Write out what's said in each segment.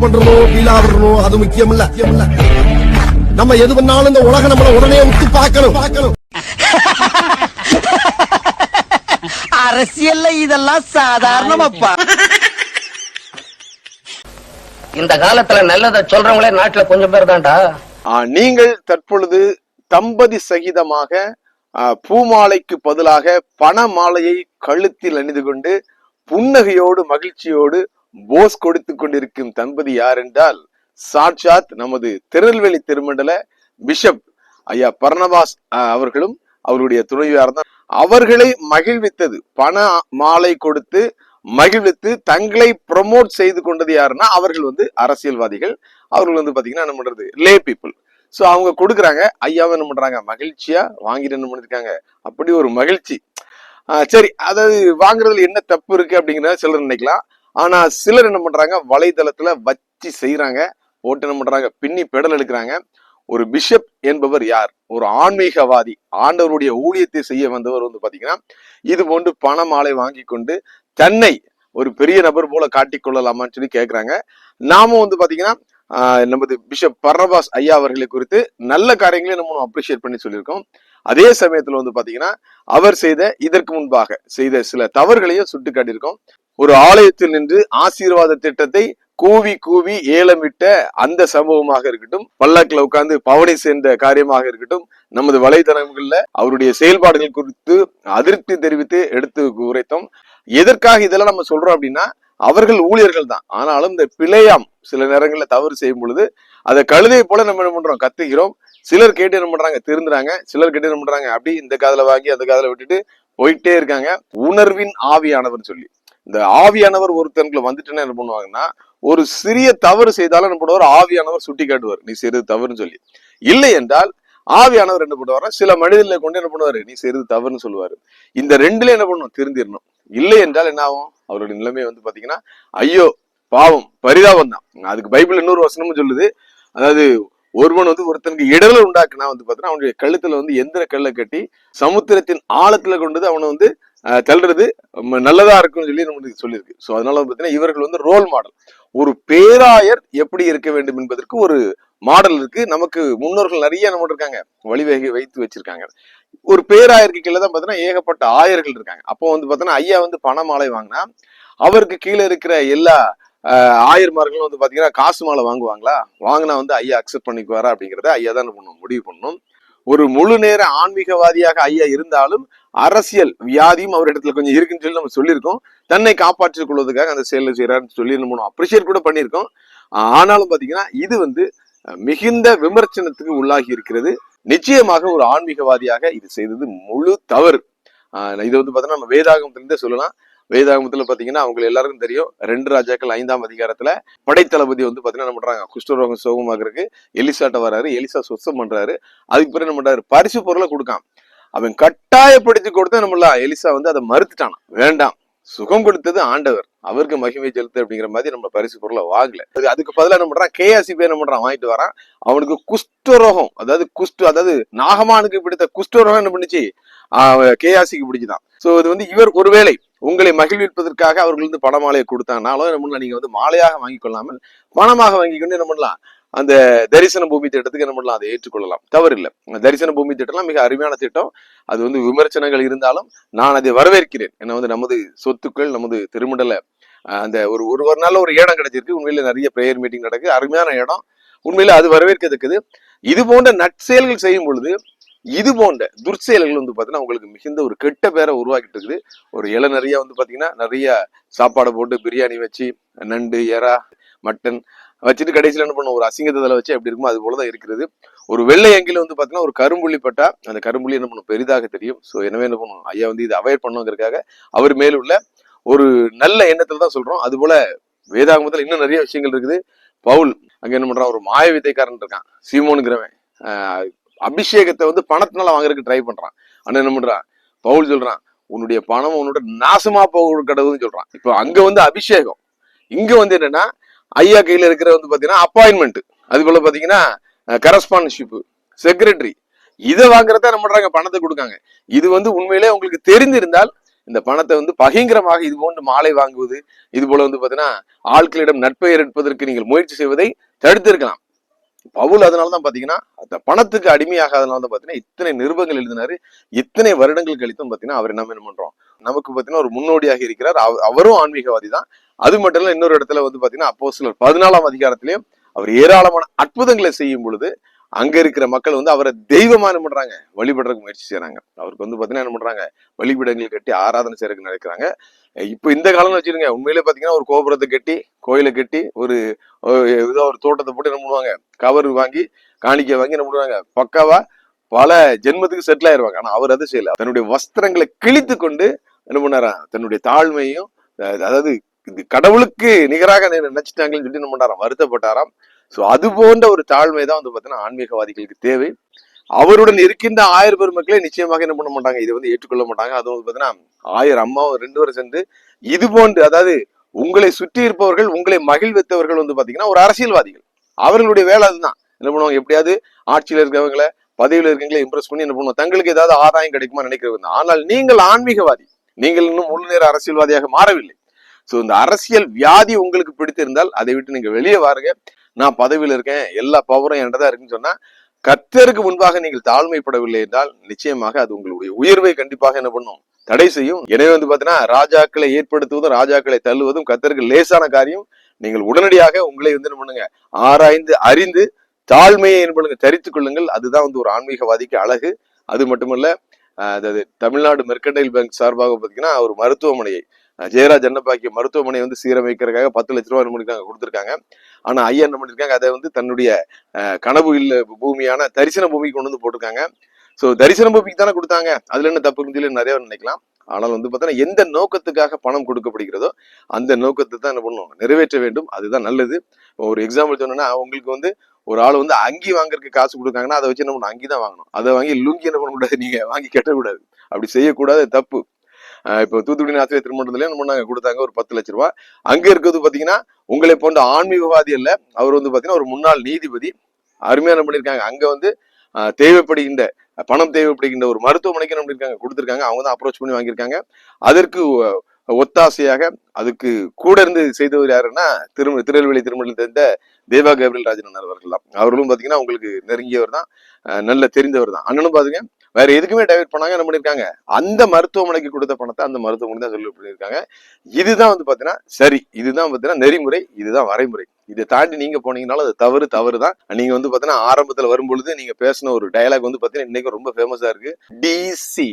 பண்றணும் பீலா விடணும் அது முக்கியம் இல்ல நம்ம எது பண்ணாலும் இந்த உலகம் நம்மள உடனே உத்து பார்க்கணும். பார்க்கணும் அரசியல்ல இதெல்லாம் சாதாரணமாப்பா. இந்த காலத்துல நல்லதை சொல்றவங்களே நாட்டுல கொஞ்சம் பேர் தான்டா. ஆ, நீங்கள் தற்பொழுது தம்பதி சகிதமாக பூமாலைக்கு பதிலாக பண மாலையை கழுத்தில் அணிந்து கொண்டு புன்னகையோடு மகிழ்ச்சியோடு போஸ் கொடுத்து கொண்டிருக்கும் தம்பதி யார் என்றால் சாட்சாத் நமது திருநெல்வேலி திருமண்டல பிஷப் ஐயா பர்ணவாஸ் அவர்களும் அவருடைய துணைவியார் தான். அவர்களை மகிழ்வித்தது. பண மாலை கொடுத்து மகிழ்வித்து தங்களை ப்ரொமோட் செய்து கொண்டது யாருன்னா அவர்கள் வந்து அரசியல்வாதிகள். அவர்கள் வந்து பாத்தீங்கன்னா என்ன பண்றது? லே பீப்புள் சோ அவங்க கொடுக்குறாங்க. ஐயாவை என்ன பண்றாங்க? மகிழ்ச்சியா வாங்கிட்டு என்ன பண்ணிருக்காங்க? அப்படி ஒரு மகிழ்ச்சி. சரி. அதாவது வாங்குறதுல என்ன தப்பு இருக்கு அப்படிங்கிறத சிலர் நினைக்கலாம். ஆனா சிலர் என்ன பண்றாங்க வலைதளத்துல வச்சு செய்யறாங்க ஓட்டு என்ன பண்றாங்க பின்னி பெடல் எடுக்கிறாங்க. ஒரு பிஷப் என்பவர் யார்? ஒரு ஆன்மீகவாதி ஆண்டவருடைய ஊழியத்தை செய்ய வந்தவர் வந்து பாத்தீங்கன்னா இது போன்று பண மாலை வாங்கி கொண்டு தன்னை ஒரு பெரிய நபர் போல காட்டி கொள்ளலாமான்னு சொல்லி கேட்குறாங்க நாமும் வந்து பாத்தீங்கன்னா நமது பிஷப் பர்ரபாஸ் ஐயா அவர்களை குறித்து நல்ல காரியங்களை நம்ம அப்ரிஷியேட் பண்ணி சொல்லியிருக்கோம். அதே சமயத்துல வந்து பாத்தீங்கன்னா அவர் செய்த இதற்கு முன்பாக செய்த சில தவறுகளையும் சுட்டு காட்டியிருக்கோம் ஒரு ஆலயத்தில் நின்று ஆசீர்வாத திட்டத்தை கூவி கூவி ஏலமிட்ட அந்த சம்பவமாக இருக்கட்டும் பல்லாக்கில் உட்கார்ந்து பவனி சேர்ந்த காரியமாக இருக்கட்டும் நமது வலைதளங்கள்ல அவருடைய செயல்பாடுகள் குறித்து அதிருப்தி தெரிவித்து எடுத்து உரைத்தோம். எதற்காக இதெல்லாம் நம்ம சொல்றோம் அப்படின்னா அவர்கள் ஊழியர்கள் தான். ஆனாலும் இந்த பிழையாம் சில நேரங்களில் தவறு செய்யும் பொழுது அதை கழுதை போல நம்ம என்ன பண்றோம்? கத்துகிறோம். சிலர் கேட்டு என்ன பண்றாங்க? திருந்துறாங்க. சிலர் கேட்டு என்ன பண்றாங்க? அப்படி இந்த காதல வாங்கி அந்த காதல விட்டுட்டு போயிட்டே இருக்காங்க. உணர்வின் ஆவியானவர் சொல்லி. இந்த ஆவியானவர் ஒருத்தனுக்குள்ள வந்துட்டுன்னா என்ன பண்ணுவாங்கன்னா ஒரு சிறிய தவறு செய்தாலும் என்ன பண்ணுவார்? ஆவியானவர் சுட்டி காட்டுவார். நீ செய்யறது தவறுன்னு சொல்லி. இல்லை என்றால் ஆவியானவர் என்ன பண்ணுவார் சில மனிதர்களை கொண்டு என்ன பண்ணுவாரு? நீ செய்யறது தவறுன்னு சொல்லுவாரு. இந்த ரெண்டுல என்ன பண்ணணும்? திருந்திடணும் இல்லை என்றால் என்ன ஆகும்? அவருடைய நிலைமை வந்து பாத்தீங்கன்னா ஐயோ பாவம் பரிதாபம் தான். அதுக்கு பைபிள் இன்னொரு வசனமும் சொல்லுது. அதாவது ஒருவன் வந்து ஒருத்தனுக்கு இடல உண்டாக்குனா வந்து பாத்தீங்கன்னா அவனுடைய கழுத்துல வந்து எந்திர கல்லை கட்டி சமுத்திரத்தின் ஆழத்துல கொண்டு வந்து அவனை வந்து தள்ளுறது நல்லதா இருக்கும்னு சொல்லி நம்மளுக்கு சொல்லியிருக்கு. ஸோ அதனால வந்து இவர்கள் வந்து ரோல் மாடல் ஒரு பேராயர் எப்படி இருக்க வேண்டும் என்பதற்கு ஒரு மாடல் இருக்கு. நமக்கு முன்னோர்கள் நிறைய நம்ம இருக்காங்க. வழிவகை வைத்து வச்சிருக்காங்க. ஒரு பேராயருக்கு கீழே தான் பார்த்தீங்கன்னா ஏகப்பட்ட ஆயர்கள் இருக்காங்க. அப்போ வந்து பார்த்தீங்கன்னா ஐயா வந்து பண மாலை வாங்கினா அவருக்கு கீழே இருக்கிற எல்லா ஆயர்மார்களும் வந்து பார்த்தீங்கன்னா காசு மாலை வாங்குவாங்களா? வாங்கினா வந்து ஐயா அக்செப்ட் பண்ணிக்குவாரா அப்படிங்கிறத ஐயா தான் பண்ணணும் முடிவு பண்ணணும். ஒரு முழு நேர ஆன்மீகவாதியாக ஐயா இருந்தாலும் அரசியல் வியாதியும் அவரிடத்துல கொஞ்சம் இருக்குன்னு சொல்லி நம்ம சொல்லியிருக்கோம். தன்னை காப்பாற்றிக் கொள்வதற்காக அந்த செயலை செய்யறாருன்னு சொல்லி நம்ம அப்ரிஷியேட் கூட பண்ணியிருக்கோம். ஆனாலும் பாத்தீங்கன்னா இது வந்து மிகுந்த விமர்சனத்துக்கு உள்ளாகி இருக்கிறது. நிச்சயமாக ஒரு ஆன்மீகவாதியாக இது செய்தது முழு தவறு. இது வந்து பாத்தீங்கன்னா நம்ம வேதாகமத்திலிருந்தே சொல்லலாம். வேதாகமத்துல பாத்தீங்கன்னா அவங்க எல்லாருக்கும் தெரியும். ரெண்டு ராஜாக்கள் ஐந்தாம் அதிகாரத்துல படைத்தளபதி வந்து பாத்தீங்கன்னா என்ன பண்றாங்க? குஷ்டரோகம் சுகமாகறதுக்கு எலிசாட்ட வராரு. எலிசா சுத்தம் பண்றாரு. அதுக்கு பிறகு என்ன பண்றாரு? பரிசு பொருளை கொடுக்காம. அவன் கட்டாயப்படுத்தி கொடுத்தா நம்மள எலிசா வந்து அதை மறுத்துட்டான் வேண்டாம். சுகம் கொடுத்தது ஆண்டவர். அவருக்கு மகிமை செலுத்து அப்படிங்கிற மாதிரி நம்ம பரிசு பொருளை வாங்கல. அதுக்கு பதிலாக என்ன பண்றான்? கேஆசி பேர் என்ன பண்றான்? வாங்கிட்டு வரான். அவனுக்கு குஷ்டரோகம் அதாவது குஷ்டு அதாவது நாகமானுக்கு பிடித்த குஷ்டரோகம் என்ன பண்ணுச்சு? கேஆசிக்கு பிடிச்சுதான். சோ இது வந்து இவர் ஒருவேளை உங்களை மகிழ்விப்பதற்காக அவர்கள் வந்து பணமாலையை கொடுத்தானாலும் என்ன பண்ணலாம்? நீங்க வந்து மாலையாக வாங்கி கொள்ளாமல் பணமாக வாங்கி கொண்டு என்ன பண்ணலாம்? அந்த தரிசன பூமி திட்டத்துக்கு என்ன பண்ணலாம்? அதை ஏற்றுக்கொள்ளலாம். தவறில்லை. தரிசன பூமி திட்டம்லாம் மிக அருமையான திட்டம். அது வந்து விமர்சனங்கள் இருந்தாலும் நான் அதை வரவேற்கிறேன். ஏன்னா வந்து நமது சொத்துக்கள் நமது திருமண்டல அந்த ஒரு ஒரு ஒரு நாள் ஒரு இடம் கிடைச்சிருக்கு. உண்மையில நிறைய பிரேயர் மீட்டிங் நடக்குது. அருமையான இடம். உண்மையில அது வரவேற்கத்தக்கது. இது போன்ற நற்செயல்கள் செய்யும் பொழுது இது போன்ற துர்ச்செயல்கள் வந்து பார்த்தீங்கன்னா உங்களுக்கு மிகுந்த ஒரு கெட்ட பேரை உருவாக்கிட்டு இருக்குது ஒரு இலை நிறைய வந்து பார்த்தீங்கன்னா நிறைய சாப்பாடை போட்டு பிரியாணி வச்சு நண்டு எறா மட்டன் வச்சுட்டு கடைசியில் என்ன பண்ணும் ஒரு அசிங்கத்தில் வச்சு எப்படி இருக்குமோ அது போலதான் இருக்கிறது. ஒரு வெள்ளை அங்கில வந்து பார்த்தீங்கன்னா ஒரு கரும்புள்ளி பட்டா அந்த கரும்புள்ளி என்ன பண்ணும்? பெரிதாக தெரியும். ஸோ எனவே என்ன பண்ணும்? ஐயா வந்து இதை அவாய்ட் பண்ணுங்கிறதுக்காக அவர் மேலுள்ள உள்ள ஒரு நல்ல எண்ணத்துல தான் சொல்றோம். அது போல வேதாகமத்துல இன்னும் நிறைய விஷயங்கள் இருக்குது. பவுல் அங்கே என்ன பண்ணுறான் ஒரு மாய வித்தைக்காரன் இருக்கான். சீமோனுங்கிறவன். அபிஷேகத்தை வந்து பணத்தினால வாங்குறதுக்கு ட்ரை பண்றான். ஆனால் என்ன பண்றான்? பவுல் சொல்றான் உன்னுடைய பணம் உன்னோட நாசமா போக கடவுள்னு சொல்றான். இப்போ அங்க வந்து அபிஷேகம். இங்க வந்து என்னன்னா ஐயா கையில இருக்கிற வந்து பாத்தீங்கன்னா அப்பாயின்மெண்ட் அது போல பாத்தீங்கன்னா கரஸ்பாண்டன்ஷிப் செக்ரட்டரி இதை வாங்குறத என்ன பண்றாங்க? பணத்தை கொடுக்காங்க. இது வந்து உண்மையிலே உங்களுக்கு தெரிந்திருந்தால் இந்த பணத்தை வந்து பகிங்கரமாக இது போன்று மாலை வாங்குவது இது போல வந்து பாத்தீங்கன்னா ஆட்களிடம் நட்பெயர் எடுப்பதற்கு நீங்கள் முயற்சி செய்வதை தடுத்திருக்கலாம். பவுல் அதனால தான் பாத்தீங்கன்னா அந்த பணத்துக்கு அடிமையாகாதனால தான் பாத்தீங்கன்னா இத்தனை நிருபங்கள் எழுதினாரு. இத்தனை வருடங்கள் கழித்தும் பாத்தீங்கன்னா அவர் நம்ம என்ன பண்றோம்? நமக்கு பாத்தீங்கன்னா ஒரு முன்னோடியாக இருக்கிறார். அவரும் ஆன்மீகவாதி தான் அது மட்டும் இல்ல இன்னொரு இடத்துல வந்து பாத்தீங்கன்னா அப்போ சிலர் பதினாலாம் அதிகாரத்திலயும் அவர் ஏராளமான அற்புதங்களை செய்யும் பொழுது அங்க இருக்கிற மக்கள் வந்து அவரை தெய்வமா என்ன பண்றாங்க? வழிபடுறதுக்கு முயற்சி செய்யறாங்க அவருக்கு வந்து பாத்தீங்கன்னா என்ன பண்றாங்க? வழிபடங்கள் கட்டி ஆராதனை செய்யறதுக்கு நடக்கிறாங்க இப்போ இந்த காலம்னு வச்சிருங்க உண்மையிலே பாத்தீங்கன்னா ஒரு கோபுரத்தை கட்டி கோயிலை கட்டி ஒரு ஏதோ ஒரு தோட்டத்தை போட்டு என்ன பண்ணுவாங்க? கவர் வாங்கி காணிக்கை வாங்கி என்ன பண்ணுவாங்க? பக்காவா பல ஜென்மத்துக்கு செட்டில் ஆயிருவாங்க. ஆனா அவர் அது செய்யல. தன்னுடைய வஸ்திரங்களை கிழித்து கொண்டு என்ன பண்ணாரா தன்னுடைய தாழ்மையும் அதாவது இது கடவுளுக்கு நிகராக நினைச்சிட்டாங்கன்னு சொல்லி என்ன பண்ணாராம் வருத்தப்பட்டாராம். சோ அது போன்ற ஒரு தாழ்மை தான் வந்து பாத்தீங்கன்னா ஆன்மீகவாதிகளுக்கு தேவை. அவருடன் இருக்கின்ற ஆயிரம் பெருமக்களே நிச்சயமாக என்ன பண்ண மாட்டாங்க? இதை வந்து ஏற்றுக்கொள்ள மாட்டாங்க. அதுவும் வந்து பாத்தீங்கன்னா ஆயிரம் அம்மாவும் ரெண்டு பேரும் சேர்ந்து இது போன்று அதாவது உங்களை சுற்றி இருப்பவர்கள் உங்களை மகிழ்வித்தவர்கள் வந்து பாத்தீங்கன்னா ஒரு அரசியல்வாதிகள். அவர்களுடைய வேலை அதுதான். என்ன பண்ணுவாங்க? எப்படியாவது ஆட்சியில் இருக்கிறவங்களை பதவியில் இருக்கவங்களை இம்ப்ரெஸ் பண்ணி என்ன பண்ணுவோம் தங்களுக்கு ஏதாவது ஆதாயம் கிடைக்குமா நினைக்கிறது ஆனால் நீங்கள் ஆன்மீகவாதி. நீங்கள் இன்னும் முழு நேர அரசியல்வாதியாக மாறவில்லை. ஸோ இந்த அரசியல் வியாதி உங்களுக்கு பிடித்திருந்தால் அதை விட்டு நீங்க வெளியே வாருங்க. நான் பதவியில இருக்கேன். எல்லா பவரும் என்கிட்ட இருக்குன்னு சொன்னா கர்த்தருக்கு முன்பாக நீங்கள் தாழ்மைப்படவில்லை என்றால் நிச்சயமாக அது உங்களுடைய உயர்வை கண்டிப்பாக என்ன பண்ணும்? தடை செய்யும். எனவே வந்து பாத்தீங்கன்னா ராஜாக்களை ஏற்படுத்துவதும் ராஜாக்களை தள்ளுவதும் கத்தருக்கு லேசான காரியம். நீங்கள் உடனடியாக உங்களை வந்து என்ன பண்ணுங்க? ஆராய்ந்து அறிந்து தாழ்மையை என்ன பண்ணுங்க? கொள்ளுங்கள். அதுதான் வந்து ஒரு ஆன்மீகவாதிக்கு அழகு. அது மட்டுமல்ல அதாவது தமிழ்நாடு மெர்கண்டைல் பேங்க் சார்பாக பாத்தீங்கன்னா ஒரு மருத்துவமனையை ஜெயராஜ் அன்னபாக்கிய மருத்துவமனை வந்து சீரமைக்கிறதுக்காக பத்து லட்ச ரூபாய் பண்ணிருக்காங்க கொடுத்துருக்காங்க. ஆனா ஐயா என்ன பண்ணிருக்காங்க அதை வந்து தன்னுடைய கனவு இல்ல பூமியான தரிசன பூமிக்கு கொண்டு வந்து போட்டிருக்காங்க. சோ தரிசன பூமிக்கு தானே கொடுத்தாங்க. அதுல என்ன தப்பு இருக்குன்னு நிறைய நினைக்கலாம். ஆனால் வந்து பார்த்தோன்னா எந்த நோக்கத்துக்காக பணம் கொடுக்கப்படுகிறதோ அந்த நோக்கத்தை தான் என்ன பண்ணணும் நிறைவேற்ற வேண்டும். அதுதான் நல்லது. ஒரு எக்ஸாம்பிள் சொன்னோன்னா உங்களுக்கு வந்து ஒரு ஆள் வந்து அங்கி வாங்குறதுக்கு காசு கொடுக்காங்கன்னா அதை வச்சு என்ன பண்ணணும்? அங்கி தான் வாங்கணும். அதை வாங்கி லுங்கி என்ன பண்ணக்கூடாது நீங்க வாங்கி கட்டக்கூடாது. அப்படி செய்யக்கூடாது தப்பு. இப்போ தூத்துக்குடி ஆசிரியர் திருமணத்துல என்ன பண்ணாங்க கொடுத்தாங்க ஒரு பத்து லட்ச ரூபா. அங்கே இருக்கிறது பார்த்தீங்கன்னா உங்களை போன்ற ஆன்மீகவாதி அல்ல. அவர் வந்து பார்த்தீங்கன்னா ஒரு முன்னாள் நீதிபதி. அருமையான பண்ணியிருக்காங்க. அங்கே வந்து தேவைப்படுகின்ற பணம் தேவைப்படுகின்ற ஒரு மருத்துவமனைக்கு என்ன பண்ணிருக்காங்க கொடுத்துருக்காங்க. அவங்க தான் அப்ரோச் பண்ணி வாங்கியிருக்காங்க. அதற்கு ஒ- ஒத்தாசையாக அதுக்கு கூட இருந்து செய்தவர் யாருன்னா திரு திருநெல்வேலி திருமணத்தில் தெரிந்த தேவா கேப்ரியல் ராஜன் அவர்கள் தான். அவர்களும் பார்த்தீங்கன்னா உங்களுக்கு நெருங்கியவர் தான். நல்ல தெரிந்தவர் தான். அண்ணனும் பாத்தீங்க வேற எதுக்குமே டைவெர்ட் பண்ணாங்க என்ன பண்ணிருக்காங்க? அந்த மருத்துவமனைக்கு கொடுத்த பணத்தை அந்த மருத்துவமனை தான் சொல்லி பண்ணியிருக்காங்க இதுதான் வந்து பாத்தீங்கன்னா சரி இதுதான் பாத்தீங்கன்னா நெறிமுறை இதுதான் வரைமுறை. இதை தாண்டி நீங்க போனீங்கனாலும் அது தவறு தவறு தான் நீங்க வந்து பாத்தீங்கன்னா ஆரம்பத்துல வரும்பொழுது நீங்க பேசின ஒரு டயலாக் வந்து பாத்தீங்கன்னா இன்னைக்கு ரொம்ப ஃபேமஸா இருக்கு. டிசி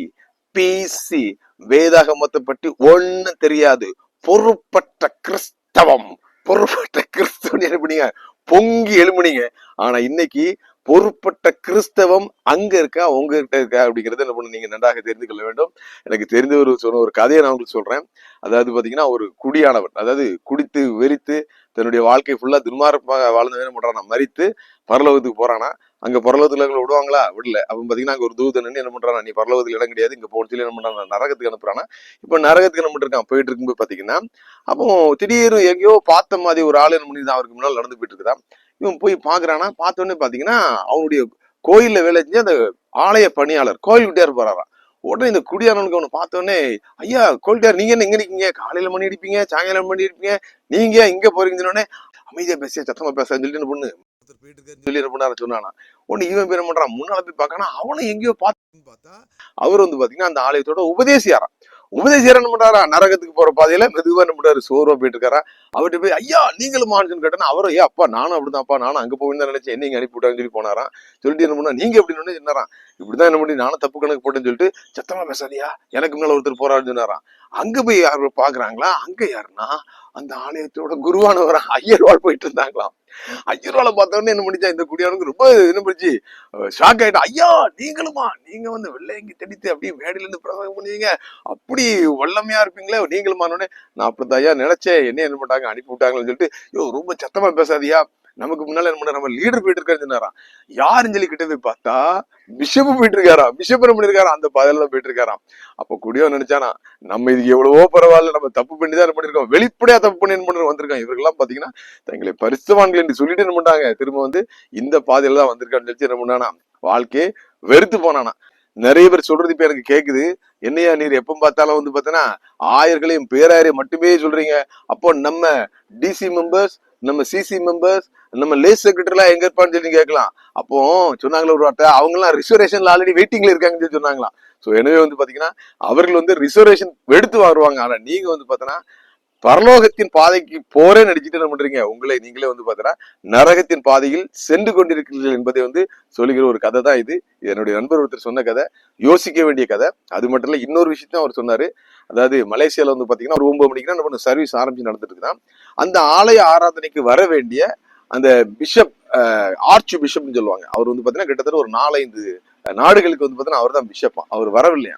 பிசி வேதாகமத்தை பற்றி ஒண்ணும் தெரியாது. பொறுப்பற்ற கிறிஸ்தவம். பொறுப்பற்ற கிறிஸ்தவம் எழுப்பினீங்க பொங்கி எழுமுனீங்க ஆனா இன்னைக்கு பொறுப்பட்ட கிறிஸ்தவம் அங்க இருக்கா உங்ககிட்ட இருக்கா அப்படிங்கறத என்ன பண்ண நீங்க நன்றாக தெரிந்து கொள்ள வேண்டும். எனக்கு தெரிந்த ஒரு சொன்ன ஒரு கதையை நான் உங்களுக்கு சொல்றேன். அதாவது பாத்தீங்கன்னா ஒரு குடியானவன் அதாவது குடித்து வெறித்து தன்னுடைய வாழ்க்கை ஃபுல்லா துன்மார்க்கமாக வாழ்ந்தவன் என்ன பண்றானா மறித்து பரலோகத்துக்கு போறானா? அங்க பரலோகத்துல விடுவாங்களா? விடல. அப்ப பாத்தீங்கன்னா அங்க ஒரு தூதன் என்ன பண்றானா நீ பரலோகத்துல இடம் கிடையாது இங்க போன்னு சொல்லி என்ன பண்றான் நரகத்துக்கு அனுப்புறானா? இப்ப நரகத்துக்கு என்ன பண்ணிருக்கான் போயிட்டு இருக்கும்போது பாத்தீங்கன்னா அப்போ திடீர்னு எங்கேயோ பார்த்த மாதிரி ஒரு ஆள் என்ன பண்ணிதான் அவருக்கு முன்னால் நடந்து போயிட்டு இருக்கான் இவன் போய் பாக்குறானா பார்த்த உடனே பாத்தீங்கன்னா அவனுடைய கோயில்ல வேலை செஞ்சு அந்த ஆலய பணியாளர் கோயில் விட்டியார் போறாராம். உடனே இந்த குடியானவனுக்கு அவனை பார்த்த உடனே ஐயா கோயில்டார் நீங்க என்ன இங்க நிக்கீங்க காலையில மணி அடிப்பீங்க சாயங்காலம் மணி அடிப்பீங்க? நீங்க இங்க போறீங்கன்னு உடனே அமைதியா பேசிய சத்தமா பேசான்னு சொல்லி என்ன பண்ணு? சொல்லி என்ன பண்ணாரு சொன்னானா. உடனே இவன் பேர் பண்றான்? முன்னால போய் பார்க்கறான் அவனை எங்கேயோ பார்த்து பார்த்தா அவர் வந்து பாத்தீங்கன்னா அந்த ஆலயத்தோட உபதேசியாராம். உபதேசியார் என்ன பண்றாரா? நரகத்துக்கு போற பாதையில மெதுவா என்ன பண்றாரு சோர்வா போயிட்டு இருக்காரா அவர்கிட்ட போய் ஐயா நீங்களும் மான்னு கேட்டா அவரும் ஐயா அப்பா நானும் அப்படிதான்ப்பா நானும் அங்க போய் நினைச்சேன். என்னங்க அனுப்பி விட்டாங்கன்னு சொல்லி போனாராம். சொல்லிட்டு என்ன பண்ணா நீங்க எப்படி சொன்னாராம் இப்படிதான் என்ன பண்ணி நானும் தப்பு கணக்கு போட்டேன்னு சொல்லிட்டு சத்தமா பேசாதியா. எனக்கு முன்னால ஒருத்தர் போறாருன்னு சொன்னாராம். அங்க போய் யார் பாக்குறாங்களா? அங்க யாருன்னா அந்த ஆலயத்தோட குருவானவர் ஐயர்வாள் போயிட்டு இருந்தாங்களாம். ஐயர்வாளை பார்த்த உடனே என்ன பண்ணிச்சா இந்த குடியானுக்கு ரொம்ப என்ன பண்ணிச்சு? ஷாக் ஆயிட்டா. ஐயா நீங்களுமா? நீங்க வந்து வெள்ளையங்கி தெடித்து அப்படியே மேடையில இருந்து பிரசங்கம் பண்ணுவீங்க. அப்படி வல்லமையா இருப்பீங்களே நீங்களுமானோடனே நான் அப்படித்தான் ஐயா நினைச்சேன். என்ன என்ன பண்ணாங்க அனுப்பி விட்டாங்கன்னு சொல்லிட்டு ஐயோ ரொம்ப சத்தமா பேசாதியா? நமக்கு முன்னால என்ன பண்ண நம்ம லீடர் போயிட்டு இருக்காரு சொன்னாராம் யாருன்னு சொல்லி கிட்ட போய் பார்த்தா பிஷப் போயிட்டு இருக்காரா பிஷப் என்ன பண்ணிருக்காராம் அந்த பாதையில தான் போயிட்டு இருக்காராம் அப்ப குடியோ நினைச்சானா நம்ம இது எவ்வளவோ பரவாயில்ல நம்ம தப்பு பண்ணி தான் பண்ணிருக்கோம். வெளிப்படையா தப்பு பண்ணி என்ன பண்ணி வந்திருக்கோம் இவர்கள்லாம் பாத்தீங்கன்னா தங்களை பரிசுவான்கள் என்று சொல்லிட்டு என்ன பண்ணாங்க திரும்ப வந்து இந்த பாதையில தான் வந்திருக்கான்னு சொல்லி என்ன பண்ணானா வாழ்க்கையை வெறுத்து போனானா. நிறைய பேர் சொல்றது இப்ப எனக்கு கேக்குது. என்னையா நீர் எப்ப பார்த்தாலும் வந்து பார்த்தீங்கன்னா ஆயர்களையும் பேராயரையும் மட்டுமே சொல்றீங்க. அப்போ நம்ம டிசி மெம்பர்ஸ் நம்ம சிசி மெம்பர்ஸ் நம்ம லேஸ் செக்ரட்டரிலாம் எங்க இருப்பான்னு சொல்லி கேட்கலாம். அப்போ சொன்னாங்களே ஒரு வார்த்தை அவங்க எல்லாம் ரிசர்வேஷன்ல ஆல்ரெடி வெயிட்டிங்ல இருக்காங்கன்னு சொல்லி சொன்னாங்களாம். ஸோ எனவே வந்து பாத்தீங்கன்னா அவர்கள் வந்து ரிசர்வேஷன் எடுத்து வருவாங்க. ஆனா நீங்க வந்து பாத்தீங்கன்னா பரலோகத்தின் பாதைக்கு போறேன்னு நடிச்சுட்டு என்ன பண்றீங்க? உங்களை நீங்களே வந்து பாத்தீங்கன்னா நரகத்தின் பாதையில் சென்று கொண்டிருக்கிறீர்கள் என்பதை வந்து சொல்லுகிற ஒரு கதை தான் இது இது. என்னுடைய நண்பர் ஒருத்தர் சொன்ன கதை யோசிக்க வேண்டிய கதை. அது மட்டும் இல்ல இன்னொரு விஷயத்தையும் அவர் சொன்னாரு. அதாவது மலேசியால வந்து பாத்தீங்கன்னா ஒரு ஒன்பது மணிக்கு நம்ம சர்வீஸ் ஆரம்பிச்சு நடந்துட்டு இருக்குதான் அந்த ஆலய ஆராதனைக்கு வர வேண்டிய அந்த பிஷப் ஆர்ச் பிஷப்னு சொல்லுவாங்க. அவர் வந்து பாத்தீங்கன்னா கிட்டத்தட்ட ஒரு நாலஞ்சு நாடுகளுக்கு வந்து பாத்தீங்கன்னா அவர் தான் பிஷப் அவர் வரவில்லையா?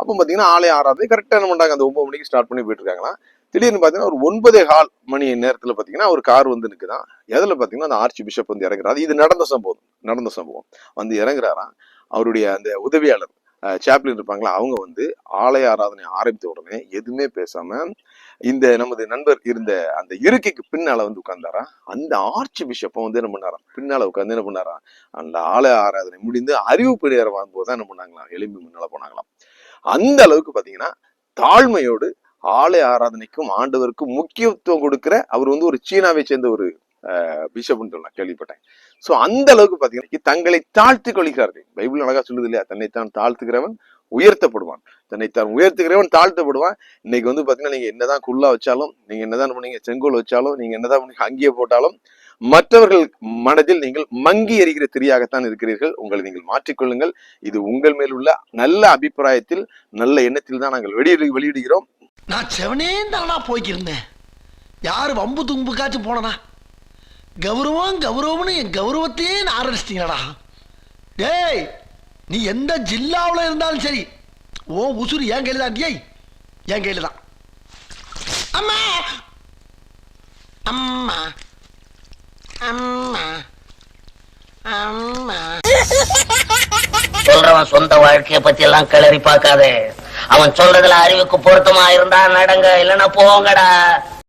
அப்போ பாத்தீங்கன்னா ஆலய ஆராதனை கரெக்டாக என்ன பண்ணுறாங்க அந்த ஒன்பது மணிக்கு ஸ்டார்ட் பண்ணி போயிட்டு இருக்காங்களா திடீர்னு பாத்தீங்கன்னா ஒரு ஒன்பதே கால் மணி நேரத்தில் பாத்தீங்கன்னா ஒரு கார் வந்து நிற்குதான் எதில் பாத்தீங்கன்னா அந்த ஆர்ச் பிஷப் வந்து இறங்குறாரு. இது நடந்த சம்பவம் நடந்த சம்பவம். வந்து இறங்குறாராம் அவருடைய அந்த உதவியாளர் சாப்ளின் இருப்பாங்களா அவங்க வந்து ஆலய ஆராதனை ஆரம்பித்த உடனே எதுவுமே பேசாம இந்த நமது நண்பர் இருந்த அந்த இருக்கைக்கு பின்னால வந்து உட்கார்ந்தாரா? அந்த ஆர்ச் பிஷப்பை வந்து என்ன பண்ணாராம்? பின்னால உட்கார்ந்து என்ன பண்ணாராம்? அந்த ஆலய ஆராதனை முடிந்து அறிவிப்பு நேரம் வரும்போது தான் என்ன பண்ணாங்களாம்? எலும்பி முன்னால போனாங்களாம். அந்த அளவுக்கு பாத்தீங்கன்னா தாழ்மையோடு ஆலய ஆராதனைக்கும் ஆண்டவருக்கும் முக்கியத்துவம் கொடுக்கிற அவர் வந்து ஒரு சீனாவை சேர்ந்த ஒரு பிஷப்னு சொல்லலாம் கேள்விப்பட்டேன். ஸோ அந்த அளவுக்கு பார்த்தீங்கன்னா தங்களை தாழ்த்தி கொள்கிறார்கள். பைபிள் அழகா சொல்லுது இல்லையா? தன்னைத்தான் தாழ்த்துகிறவன் உயர்த்தப்படுவான். தன்னைத்தான் உயர்த்துகிறவன் தாழ்த்தப்படுவான். இன்னைக்கு வந்து பார்த்தீங்கன்னா நீங்க என்னதான் குல்லா வச்சாலும் நீங்க என்னதான் பண்ணீங்க செங்கோல் வச்சாலும் நீங்க என்னதான் பண்ணீங்க அங்கேயே போட்டாலும் மற்றவர்கள் மனதில் நீங்கள் மங்கி எறிகிற திரியாகத்தான் இருக்கிறீர்கள். உங்களை நீங்கள் மாற்றிக்கொள்ளுங்கள். இது உங்கள் மேல் உள்ள நல்ல அபிப்பிராயத்தில் நல்ல எண்ணத்தில் தான் நாங்கள் வெளியிடு வெளியிடுகிறோம். நான் செவனே தானா போய்க்கிருந்தேன். யாரு வம்பு தும்புக்காச்சும் போனனா? கௌரவம் கௌரவம்னு என் கௌரவத்தையே நான் ஆரம்பிச்சிட்டீங்களா டேய் நீ எந்த ஜில்லாவில் இருந்தாலும் சரி ஓ உசுறு என் கையில் தான் ஏய் என் கையில் தான். அம்மா! அம்மா! அம்மா! அம்மா! சொல்றவன் சொந்த வாழ்க்கையை பத்தி எல்லாம் கிளறி பார்க்காதே. அவன் சொல்றதுல அறிவுக்கு பொருத்தமா இருந்தா நடங்க இல்லைன்னா போங்கடா.